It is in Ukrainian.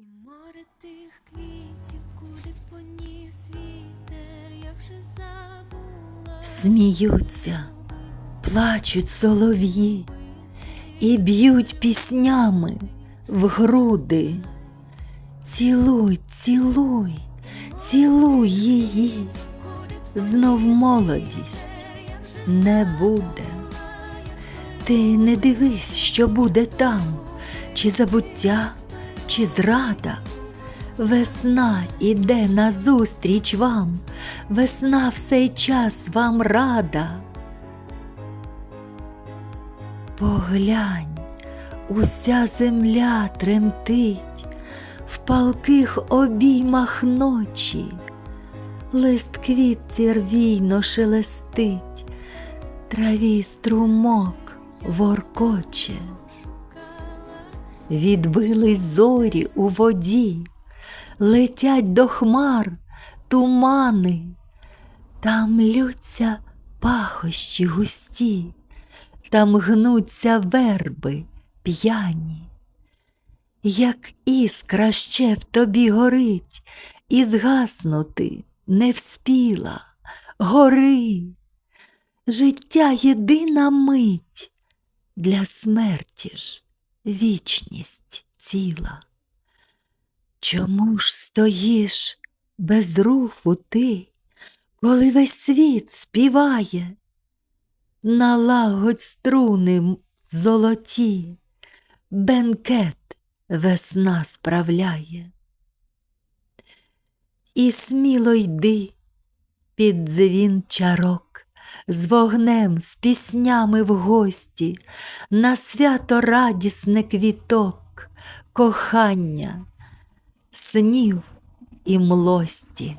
І море тих квітів, куди поніс вітер, я вже забула. Сміються, плачуть солов'ї і б'ють піснями в груди. Цілуй, цілуй, цілуй її, знов молодість не буде. Ти не дивись, що буде там, чи забуття, чи зрада. Весна іде назустріч вам, весна в час вам рада. Поглянь, уся земля тремтить в палких обіймах ночі, лист квітці рвійно шелестить, траві струмок воркоче. Відбились зорі у воді, летять до хмар тумани, там лються пахощі густі, там гнуться верби п'яні. Як іскра ще в тобі горить, і згаснути не вспіла, гори. Життя єдина мить, для смерті ж вічність ціла. Чому ж стоїш без руху ти, коли весь світ співає? Налагодь струни золоті, бенкет весна справляє. І сміло йди під дзвін чарок, з вогнем, з піснями в гості, на свято радісне квіток, кохання, снів і млості.